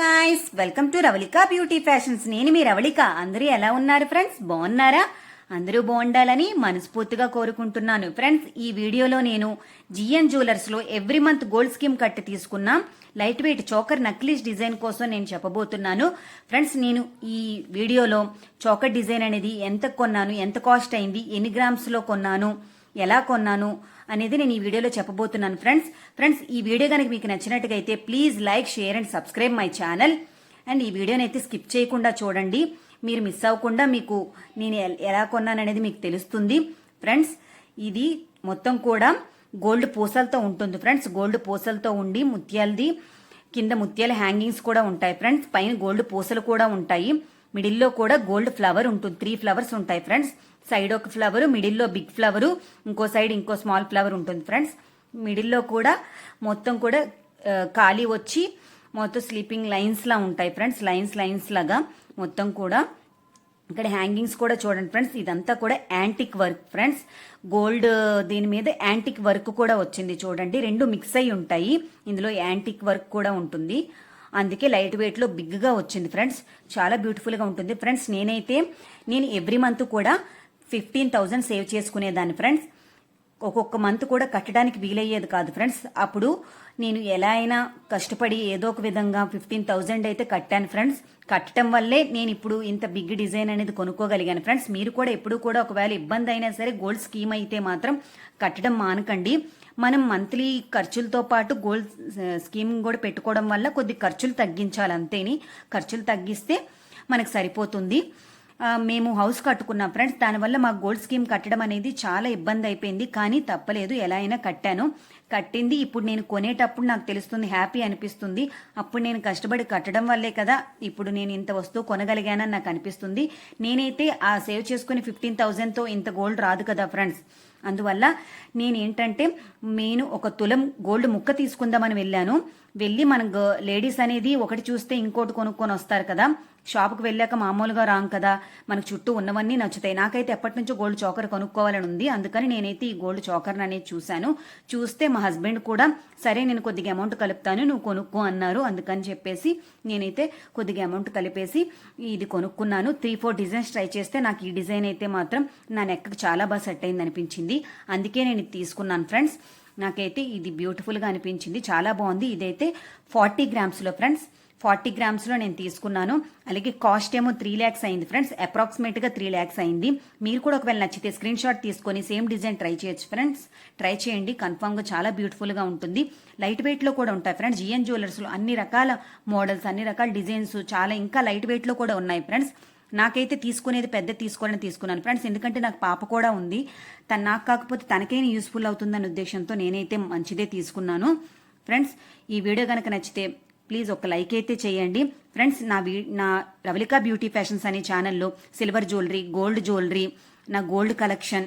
Guys welcome to Ravalika beauty fashions నేను మీ రవళిక. అందరూ ఎలా ఉన్నారు ఫ్రెండ్స్ బాగున్నారా? అందరూ బాగుండాలని మనస్ఫూర్తిగా కోరుకుంటున్నాను. ఫ్రెండ్స్ ఈ వీడియోలో నేను జిఎన్ జ్యువెలర్స్లో ఎవ్రీ మంత్ గోల్డ్ స్కీమ్ కట్టి తీసుకున్నాం. Light weight choker necklace design కోసం నేను చెప్పబోతున్నాను. ఫ్రెండ్స్ నేను ఈ వీడియోలో చోకర్ డిజైన్ అనేది ఎంత కొన్నాను ఎంత కాస్ట్ అయింది ఎన్ని గ్రామ్స్లో కొన్నాను ఎలా కొన్నాను అనేది నేను ఈ వీడియోలో చెప్పబోతున్నాను ఫ్రెండ్స్. ఫ్రెండ్స్ ఈ వీడియో కనుక మీకు నచ్చినట్టుగా అయితే please like share and subscribe my channel. And ఈ వీడియోని అయితే స్కిప్ చేయకుండా చూడండి. మీరు మిస్ అవ్వకుండా మీకు నేను ఎలా కొన్నాననేది మీకు తెలుస్తుంది. ఫ్రెండ్స్ ఇది మొత్తం కూడా గోల్డ్ పూసలతో ఉంటుంది ఫ్రెండ్స్. గోల్డ్ పూసలతో ఉండి ముత్యాలది కింద ముత్యాల హ్యాంగింగ్స్ కూడా ఉంటాయి ఫ్రెండ్స్. పైన గోల్డ్ పూసలు కూడా ఉంటాయి. మిడిల్లో కూడా గోల్డ్ ఫ్లవర్ ఉంటుంది. త్రీ ఫ్లవర్స్ ఉంటాయి ఫ్రెండ్స్. సైడ్ ఒక ఫ్లవరు మిడిల్లో బిగ్ ఫ్లవరు ఇంకో సైడ్ ఇంకో స్మాల్ ఫ్లవర్ ఉంటుంది ఫ్రెండ్స్. మిడిల్లో కూడా మొత్తం కూడా ఖాళీ వచ్చి మొత్తం స్లీపింగ్ లైన్స్లా ఉంటాయి ఫ్రెండ్స్. లైన్స్ లైన్స్ లాగా మొత్తం కూడా. ఇక్కడ హ్యాంగింగ్స్ కూడా చూడండి ఫ్రెండ్స్. ఇదంతా కూడా యాంటిక్ వర్క్ ఫ్రెండ్స్. గోల్డ్ దీని మీద యాంటిక్ వర్క్ కూడా వచ్చింది చూడండి. రెండు మిక్స్ అయి ఉంటాయి. ఇందులో యాంటిక్ వర్క్ కూడా ఉంటుంది. అందుకే లైట్ వెయిట్లో బిగ్గా వచ్చింది ఫ్రెండ్స్. చాలా బ్యూటిఫుల్గా ఉంటుంది. ఫ్రెండ్స్ నేనైతే నేను ఎవ్రీ మంత్ కూడా ఫిఫ్టీన్ థౌజండ్ సేవ్ చేసుకునేదాన్ని ఫ్రెండ్స్. ఒక్కొక్క మంత్ కూడా కట్టడానికి వీలయ్యేది కాదు. ఫ్రెండ్స్ అప్పుడు నేను ఎలా అయినా కష్టపడి ఏదో ఒక విధంగా ఫిఫ్టీన్ థౌజండ్ అయితే కట్టాను ఫ్రెండ్స్. కట్టడం వల్లే నేను ఇప్పుడు ఇంత బిగ్ డిజైన్ అనేది కొనుక్కోగలిగాను. ఫ్రెండ్స్ మీరు కూడా ఎప్పుడు కూడా ఒకవేళ ఇబ్బంది అయినా సరే గోల్డ్ స్కీమ్ అయితే మాత్రం కట్టడం మానకండి. మనం మంత్లీ ఖర్చులతో పాటు గోల్డ్ స్కీమ్ కూడా పెట్టుకోవడం వల్ల కొద్ది ఖర్చులు తగ్గించాలి అంతేని. ఖర్చులు తగ్గిస్తే మనకు సరిపోతుంది. మేము హౌస్ కట్టుకున్నాం ఫ్రెండ్స్. దానివల్ల మాకు గోల్డ్ స్కీమ్ కట్టడం అనేది చాలా ఇబ్బంది అయిపోయింది. కానీ తప్పలేదు. ఎలా అయినా కట్టాను. కట్టింది. ఇప్పుడు నేను కొనేటప్పుడు నాకు తెలుస్తుంది హ్యాపీ అనిపిస్తుంది. అప్పుడు నేను కష్టపడి కట్టడం వల్లే కదా ఇప్పుడు నేను ఇంత వస్తువు కొనగలిగానని నాకు అనిపిస్తుంది. నేనైతే ఆ సేవ్ చేసుకుని ఫిఫ్టీన్ థౌజండ్తో ఇంత గోల్డ్ రాదు కదా ఫ్రెండ్స్. అందువల్ల నేను ఏంటంటే నేను ఒక తులం గోల్డ్ ముక్క తీసుకుందామని వెళ్ళాను. వెళ్ళి మన గ- లేడీస్ అనేది ఒకటి చూస్తే ఇంకోటి కొనుక్కొని వస్తారు కదా. షాప్కి వెళ్ళాక మామూలుగా రాం కదా. మనకు చుట్టూ ఉన్నవన్నీ నచ్చుతాయి. నాకైతే ఎప్పటి నుంచో గోల్డ్ చోకర్ కొనుక్కోవాలని ఉంది. అందుకని నేనైతే ఈ గోల్డ్ చోకర్ని అనేది చూశాను. చూస్తే మా హస్బెండ్ కూడా సరే నేను కొద్దిగా అమౌంట్ కలుపుతాను నువ్వు కొనుక్కో అన్నారు. అందుకని చెప్పేసి నేనైతే కొద్దిగా అమౌంట్ కలిపేసి ఇది కొనుక్కున్నాను. త్రీ ఫోర్ డిజైన్స్ ట్రై చేస్తే నాకు ఈ డిజైన్ అయితే మాత్రం నా నెక్కకు చాలా బాగా సెట్ అయింది అనిపించింది. అందుకే నేను ఇది తీసుకున్నాను ఫ్రెండ్స్. నాకైతే ఇది బ్యూటిఫుల్గా అనిపించింది. చాలా బాగుంది. ఇదైతే ఫార్టీ గ్రామ్స్లో ఫ్రెండ్స్. ఫార్టీ గ్రామ్స్లో నేను తీసుకున్నాను. అలాగే కాస్ట్ ఏమో త్రీ ల్యాక్స్ అయింది ఫ్రెండ్స్. అప్రాక్సిమేట్గా త్రీ ల్యాక్స్ అయింది. మీరు కూడా ఒకవేళ నచ్చితే స్క్రీన్ షాట్ తీసుకొని సేమ్ డిజైన్ ట్రై చేయొచ్చు ఫ్రెండ్స్. ట్రై చేయండి. కన్ఫామ్గా చాలా బ్యూటిఫుల్గా ఉంటుంది. లైట్ వెయిట్లో కూడా ఉంటాయి ఫ్రెండ్స్. జిఎన్ జ్యువెలర్స్లో అన్ని రకాల మోడల్స్ అన్ని రకాల డిజైన్స్ చాలా ఇంకా లైట్ వెయిట్లో కూడా ఉన్నాయి ఫ్రెండ్స్. నాకైతే తీసుకునేది పెద్ద తీసుకోవాలని తీసుకున్నాను ఫ్రెండ్స్. ఎందుకంటే నాకు పాప కూడా ఉంది. తను నాకు కాకపోతే తనకైనా యూస్ఫుల్ అవుతుందనే ఉద్దేశంతో నేనైతే మంచిదే తీసుకున్నాను. ఫ్రెండ్స్ ఈ వీడియో కనుక నచ్చితే ప్లీజ్ ఒక లైక్ అయితే చేయండి. ఫ్రెండ్స్ నా వీ నా రవళిక బ్యూటీ ఫ్యాషన్స్ అనే ఛానల్లో సిల్వర్ జ్యువెలరీ గోల్డ్ జ్యువెలరీ నా గోల్డ్ కలెక్షన్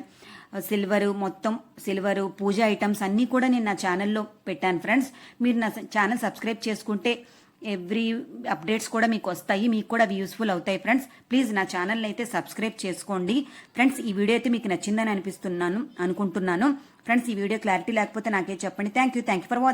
సిల్వరు మొత్తం సిల్వరు పూజ ఐటమ్స్ అన్నీ కూడా నేను నా ఛానల్లో పెట్టాను. ఫ్రెండ్స్ మీరు నా ఛానల్ సబ్స్క్రైబ్ చేసుకుంటే ఎవ్రీ అప్డేట్స్ కూడా మీకు వస్తాయి మీకు కూడా అవి యూస్ఫుల్ అవుతాయి. ఫ్రెండ్స్ ప్లీజ్ నా ఛానల్ని అయితే సబ్స్క్రైబ్ చేసుకోండి. ఫ్రెండ్స్ ఈ వీడియో అయితే మీకు నచ్చిందని అనిపిస్తున్నాను అనుకుంటున్నాను. ఫ్రెండ్స్ ఈ వీడియో క్లారిటీ లేకపోతే నాకే చెప్పండి. Thank you thank you for watching